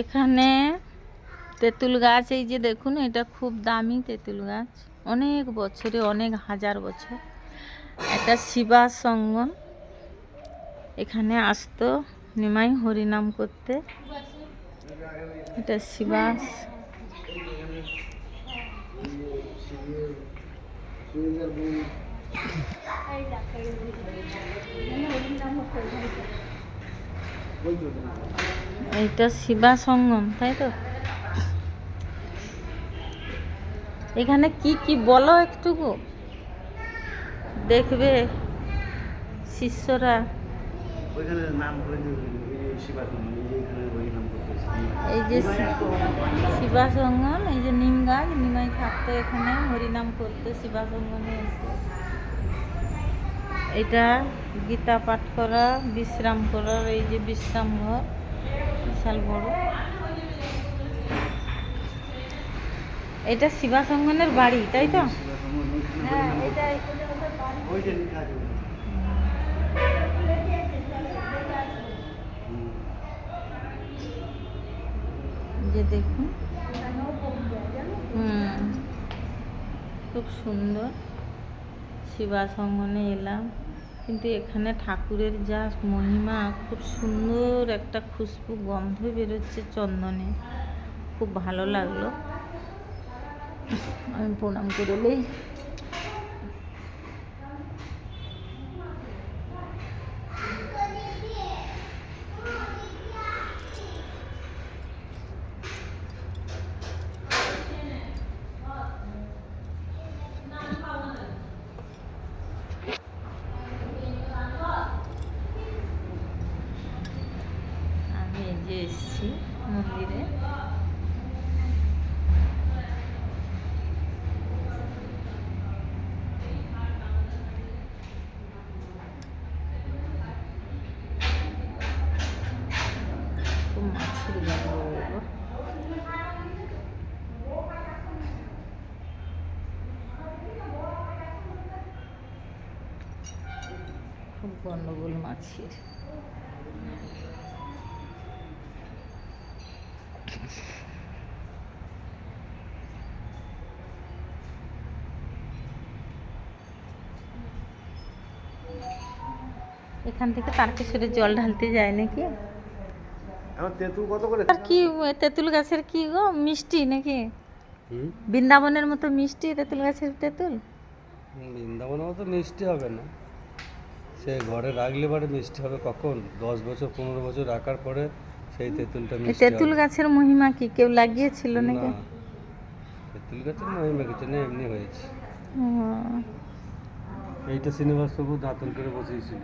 এখানে তেঁতুল গাছ, এই যে দেখুন, এটা খুব দামি তেঁতুল গাছ। অনেক বছরে, অনেক হাজার বছর। এটা শিবা সঙ্গম। এখানে আসতো নিমাই হরিনাম করতে। এটা শিবাস এইটা শিবা সঙ্গম তাই তো? এখানে কি কি বলো একটুকু? দেখবে শিষ্যরা। এই যে শিবা সঙ্গম এই যে নিম গাছ নিমাই থাকতো এখানে হরিনাম করতো শিবা সঙ্গমে এসে। এটা গীতা পাঠ করা, বিশ্রাম করার এই যে বিশ্রাম ঘর, বিশাল বড়। এটা শিবা সঙ্গনের বাড়ি, তাই তো? যে দেখুন। হুম। খুব সুন্দর। শিবা সঙ্গনে এলাম। কিন্তু এখানে ঠাকুরের যা মহিমা, খুব সুন্দর একটা খুশবু গন্ধ বেরোচ্ছে চন্দনে। খুব ভালো লাগল। আমি প্রণাম করে নেই আমি এই যে এসেছি মন্দিরে মাছের গন্ধ খুব গন্ডগোল মাছের। এখান থেকে তারকেশ্বরে জল ঢালতে যায় নাকি? তেঁতুল কত করে? আর কি তেঁতুল গাছের কি গো মিষ্টি নাকি? বৃন্দাবনের মতো মিষ্টি তেঁতুল গাছের তেঁতুল? বৃন্দাবনের মতো মিষ্টি হবে না। সে ঘরে রাখলে পরে মিষ্টি হবে কখন? দশ বছর পনেরো বছর রাখার পরে সেই তেঁতুলটা মিষ্টি তেঁতুল গাছের মহিমা কি কেউ লাগিয়েছিল নাকি? তেঁতুল গাছের মহিমা কিছু নেই এমনি হয়েছে। এইটা শ্রীনিবাস প্রভু দাঁতন করে বসিয়েছিল।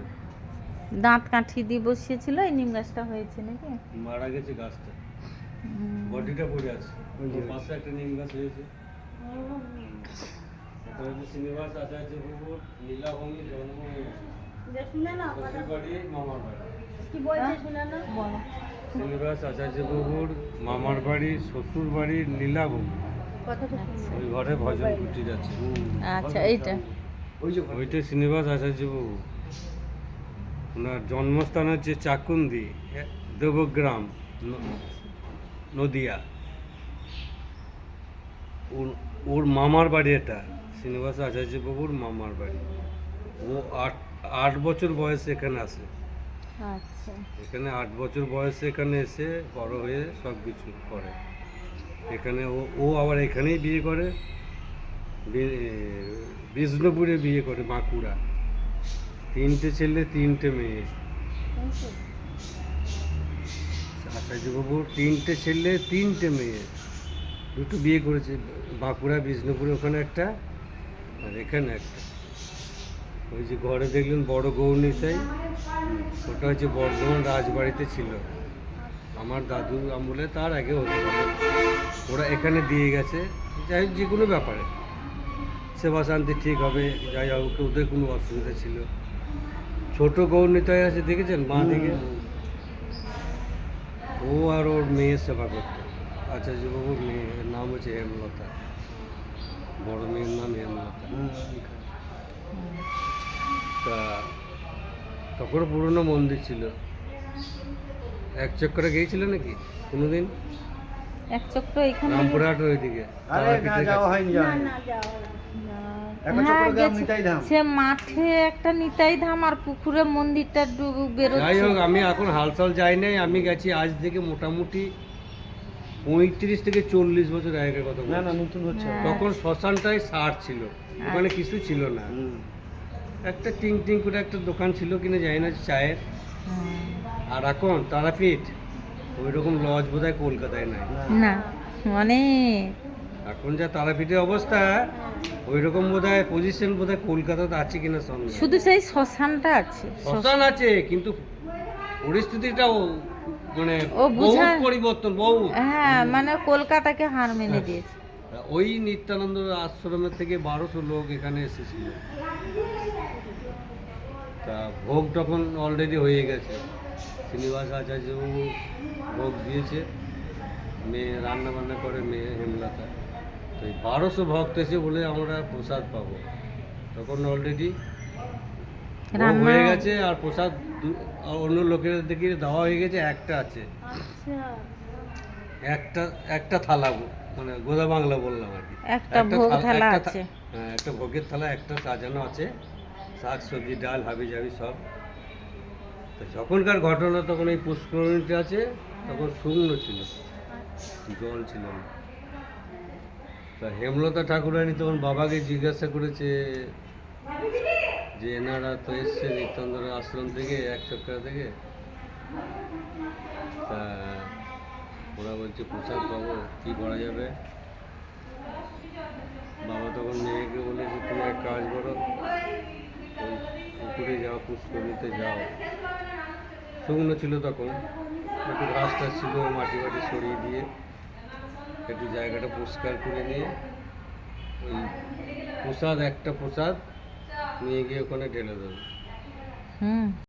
দাঁত কাঠি দিয়ে বসিয়েছিল এই নিম গাছটা হয়েছে নাকি? মারা গেছে গাছটা। বডিটা পড়ে আছে। পাশে একটা নিম গাছ হয়েছে। এটা হচ্ছে শ্রীনিবাস আচার্য প্রভু নীলাভূমি জন্ম মামার বাড়ি। বলো। শ্রীনিবাস আচার্য প্রভুর মামার বাড়ি শ্বশুর আচ্ছা। ওই ঘরে ভজন কুটির আছে আচ্ছা এইটা। ওই যে ওইটা শ্রীনিবাস আচার্য প্রভু। ওনার জন্মস্থান হচ্ছে চাকুন্দি দেবগ্রাম নদিয়া। ওর- ওর মামার বাড়ি এটা শ্রীনিবাস আচার্য প্রভুর মামার বাড়ি। ও আট আট বছর বয়সে এখানে আসে। আচ্ছা। এখানে আট বছর বয়সে এখানে এসে বড় হয়ে সব কিছু করে। এখানে ও ও আবার এখানেই বিয়ে করে বিষ্ণুপুরে বিয়ে করে বাঁকুড়া। তিনটে ছেলে তিনটে মেয়ে। আচার্যবাবুর তিনটে ছেলে তিনটে মেয়ে। দুটো বিয়ে করেছে বাঁকুড়া বিষ্ণুপুরে ওখানে একটা আর এখানে একটা। ওই যে ঘরে দেখলেন বড় গৌরনীতাই ওটা হচ্ছে বর্ধমান রাজবাড়িতে ছিল। আমার দাদুর আমলে তার আগে হতে পারে। ওরা এখানে দিয়ে গেছে। যাই হোক যে কোনো ব্যাপারে। সেবা শান্তি ঠিক হবে। যাই হোক ওদের কোনো অসুবিধা ছিল। ছোট গৌরনীতাই আছে দেখেছেন? মা দিকে ও আর ওর মেয়ের সেবা করতো। আচ্ছা আচার্যবাবুর মেয়ের নাম হচ্ছে হেমলতা। বড় মেয়ের নাম হেমলতা। তা তখন পুরনো মন্দির ছিল। এক চক্করে গিয়েছিল নাকি? কোনোদিন? এক চক্র এখানে রামপুরহাট ওইদিকে। আরে না যাওয়া। হয়নি। হ্যাঁ, সে মাঠে একটা নিতাই ধাম আর পুকুরে মন্দিরটা ডুব যাই হোক আমি এখন হালচাল যাই নাই আমি গেছি আজ থেকে মোটামুটি পঁয়ত্রিশ থেকে চল্লিশ বছর আগের কথা না। না নতুন হচ্ছে। হ্যাঁ। তখন শ্মশানটাই সার ছিল ওখানে কিছু ছিল না। একটা টিং টিং করে একটা দোকান ছিল কিনা জানি না চায়ের। আর এখন তারাপীঠ ওই রকম লজ বোধ হয় কলকাতায় নাই। না অনেক। এখন যা তারাপীঠের অবস্থা ওই রকম বোধ হয় পজিশন বোধ হয় কলকাতাতে আছে কিনা সন্দেহ। শুধু সেই শ্মশানটা আছে। শ্মশান আছে কিন্তু পরিস্থিতিটা মানে ও বহু পরিবর্তন বহু হ্যাঁ মানে কলকাতাকে হার মেনে দিয়েছে। ওই নিত্যানন্দ আশ্রমের থেকে বারোশো লোক এখানে এসেছিল। তা ভোগ তখন অলরেডি হয়ে গেছে। শ্রীনিবাস আচার্যবাবু ভোগ দিয়েছে। মেয়ে রান্না বান্না করে মেয়ে হেমলতা। তো এই বারোশো ভক্ত এসে বলে আমরা প্রসাদ পাবো। তখন অলরেডি হয়ে গেছে আর প্রসাদ আর অন্য লোকের দিকে দেওয়া হয়ে গেছে একটা আছে। একটা একটা থালা মানে গোদা বাংলা বললাম আর কি। একটা ভোগ থালা- আছে। হ্যাঁ একটা ভোগের থালা একটা সাজানো আছে। শাক সবজি ডাল হাবি জাবি সব। তো যখনকার ঘটনা তখন এই পুষ্করণীটা আছে তখন শুকনো ছিল। জল ছিল না। তা হেমলতা ঠাকুরানী তখন বাবাকে জিজ্ঞাসা করেছে যে এনারা তো এসছে নিত্যানন্দ আশ্রম থেকে, এক চক্কর থেকে। তা ওরা বলছে, প্রসাদ পাবো, কী করা যাবে? বাবা তখন মেয়েকে বলেছে, তুমি এক কাজ করো পুকুরে যাও পুষ্করিতে যাও। শুকনো ছিল তখন, একটু ঘাস ছিল, মাটি বাটি সরিয়ে দিয়ে। একটু জায়গাটা পরিষ্কার করে নিয়ে ওই প্রসাদ, একটা প্রসাদ নিয়ে গিয়ে ওখানে ঢেলে দেবে। হুম।